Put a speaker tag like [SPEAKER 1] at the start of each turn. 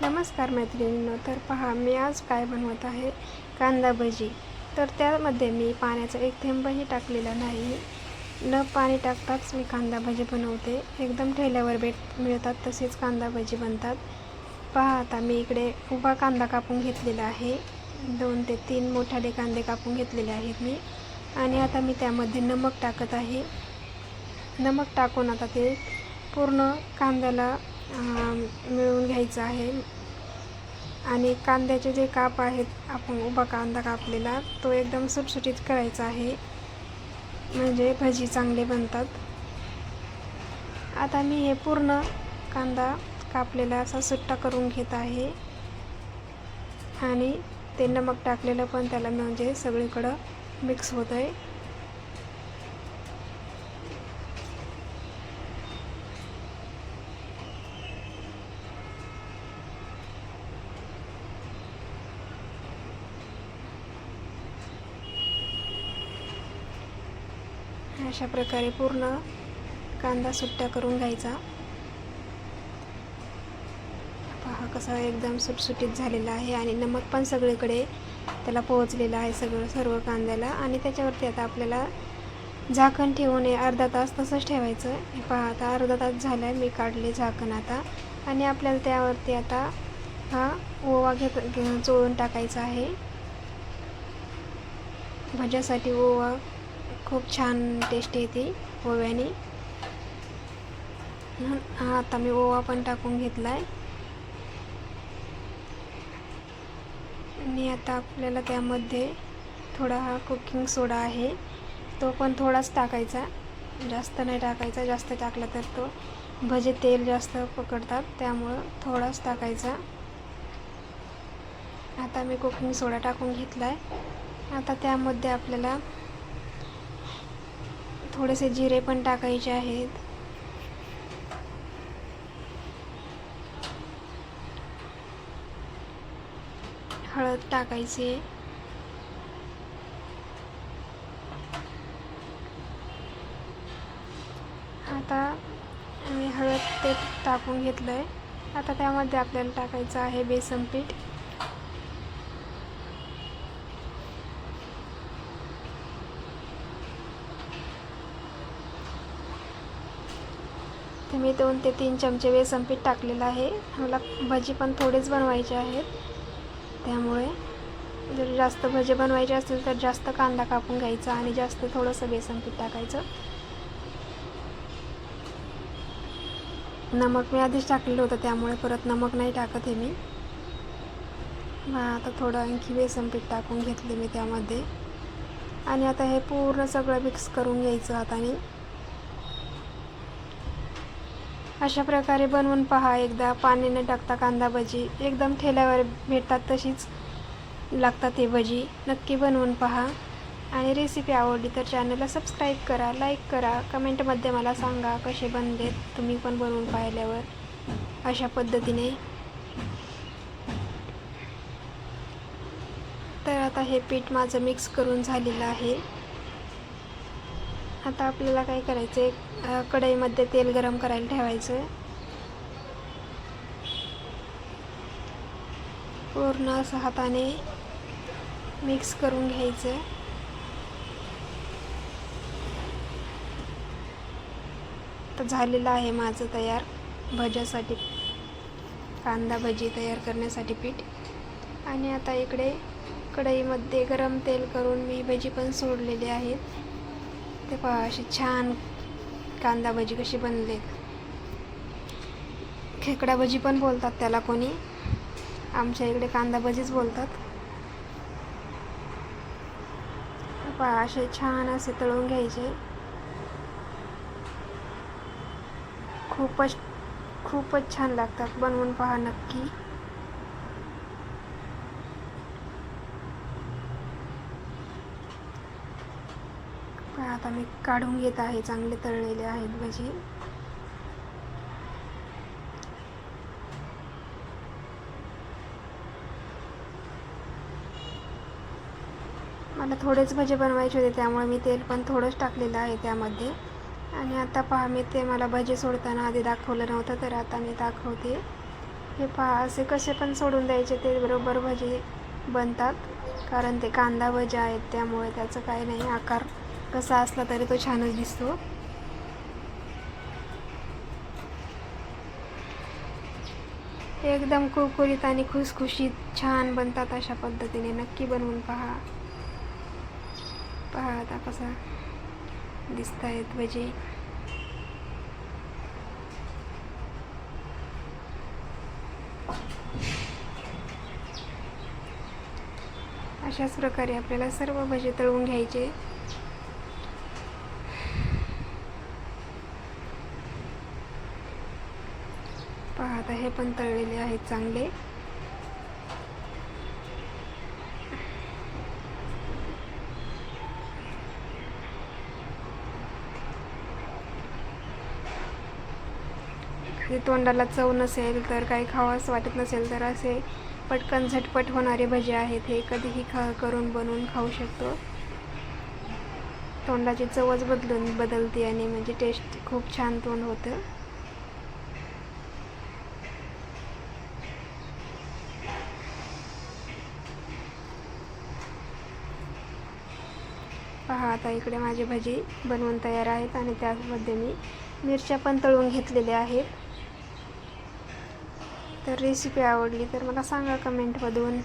[SPEAKER 1] नमस्कार मैत्रिणींनो तर पहा मी आज काय बनवत आहे? कांदा भजी. तर त्यामध्ये मी पाण्याचा एक थेंबही टाकलेला नाही. न पाणी टाकताच मी कांदा भजी बनवते. एकदम ठेल्यावर भेट मिळतात तसेच कांदा भजी बनतात. पहा आता मी इकडे उभा कांदा कापून घेतलेला आहे. दोन ते तीन मोठाले कांदे कापून घेतलेले आहेत मी. आणि आता मी त्यामध्ये नमक टाकत आहे. नमक टाकून आता ते पूर्ण कांद्याला मिळवून घ्यायचं आहे. आणि कांद्याचे जे काप आहेत आपण उभा कांदा कापलेला तो एकदम सुटसुटीत करायचा आहे. म्हणजे भजी चांगले बनतात. आता मी हे पूर्ण कांदा कापलेला असा सुट्टा करून घेत आहे. आणि ते नमक टाकलेलं पण त्याला म्हणजे सगळीकडं मिक्स होतं आहे अशा प्रकारे पूर्ण कांदा सुट्टा करून घ्यायचा. पहा कसा एकदम सुटसुटीत झालेला आहे आणि नमक पण सगळीकडे त्याला पोहोचलेलं आहे सगळं सर्व कांद्याला. आणि त्याच्यावरती आता आपल्याला झाकण ठेवून हे अर्धा तास तसंच ठेवायचं. हे पहा आता अर्धा तास झाला आहे मी काढले झाकण आता. आणि आपल्याला त्यावरती आता हा ओवा घेत चोळून टाकायचा आहे. भज्यासाठी ओवा खूप छान टेस्ट येते ओव्याने. म्हणून आता मी ओवा पण टाकून घेतला आहे आणि आता आपल्याला त्यामध्ये थोडा हा कुकिंग सोडा आहे. तो पण थोडाच टाकायचा. जास्त नाही टाकायचा जास्त टाकला तर तो भजे तेल जास्त पकडतात त्यामुळं थोडाच टाकायचा. आता मी कुकिंग सोडा टाकून घेतला आहे आता त्यामध्ये आपल्याला थोडेसे जिरे पण टाकायचे आहेत. हळद टाकायची. आता मी हळद ते टाकून घेतलं आहे आता त्यामध्ये आपल्याला टाकायचं आहे बेसन पीठ. तर मी दोन ते तीन चमचे बेसन पीठ टाकलेलं आहे. मला भजी पण थोडेच बनवायचे आहेत. त्यामुळे जर जास्त भजे बनवायचे असतील तर जास्त कांदा कापून घ्यायचा आणि जास्त थोडंसं बेसन पीठ टाकायचं. नमक मी आधीच टाकलेलं होतं त्यामुळे परत नमक नाही टाकत आहे मी. मग आता थोडं आणखी बेसन पीठ टाकून घेतले मी त्यामध्ये. आणि आता हे पूर्ण सगळं मिक्स करून घ्यायचं हाताने. अशा प्रकारे बनवून पहा. एकदा पाणी न टाकता कांदा भजी. एकदम ठेल्यावर भेटतात तशीच लागतात हे भजी. नक्की बनवून पहा. आणि रेसिपी आवडली तर चॅनलला सबस्क्राईब करा लाईक करा. कमेंटमध्ये मला सांगा कसे बनलेत तुम्ही पण बनवून पाहिल्यावर. अशा पद्धतीने. तर आता हे पीठ माझं मिक्स करून झालेलं आहे. आता आपल्याला काय करायचं आहे कढईमध्ये तेल गरम करायला ठेवायचं आहे पूर्ण असं हाताने मिक्स करून घ्यायचं आहे तर झालेलं आहे माझं तयार भज्यासाठी कांदा भजी तयार करण्यासाठी पीठ. आणि आता इकडे कढईमध्ये गरम तेल करून मी भजी पण सोडलेली आहेत. ते पहा अशी छान कांदा भजी कशी बनले. खेकडा भजी पण बोलतात त्याला कोणी. आमच्या इकडे कांदा भजीच बोलतात. पहा असे छान असे तळून घ्यायचे. खूपच खूपच छान लागतात बनवून पहा नक्की. आता मी काढून घेत आहे चांगले तळलेले आहेत भजी. मला थोडेच भजे बनवायचे होते त्यामुळे मी तेल पण थोडंच टाकलेलं आहे त्यामध्ये. आणि आता पहा मी ते मला भजे सोडताना आधी दाखवलं नव्हतं तर आता मी दाखवते. हे पहा असे कसे पण सोडून द्यायचे ते बरोबर भजे बनतात. कारण ते कांदा भजे आहेत त्यामुळे त्याचं काही नाही आकार. कसा असला तरी तो छानच दिसतो. एकदम कुरकुरीत आणि खुसखुशीत छान बनतात अशा पद्धतीने. नक्की बनवून पहा. पहा आता कसा दिसत आहेत भजे म्हणजे. अशाच प्रकारे आपल्याला सर्व भजे तळून घ्यायचे पहा आता हे पण तळलेले आहेत चांगले. तोंडाला चव नसेल तर काही खावास वाटत नसेल तर असे पटकन झटपट होणारे भजे आहेत. हे कधीही खा करून बनवून खाऊ शकतो. तोंडाची चवच बदलून बदलते आणि म्हणजे टेस्ट खूप छान तोंड होतं. पहा आता इकडे माझे भजी बनवून तयार आहेत आणि त्यामध्ये मी मिरच्या पण तळून घेतलेल्या आहेत. तर रेसिपी आवडली तर मला सांगा कमेंटमधून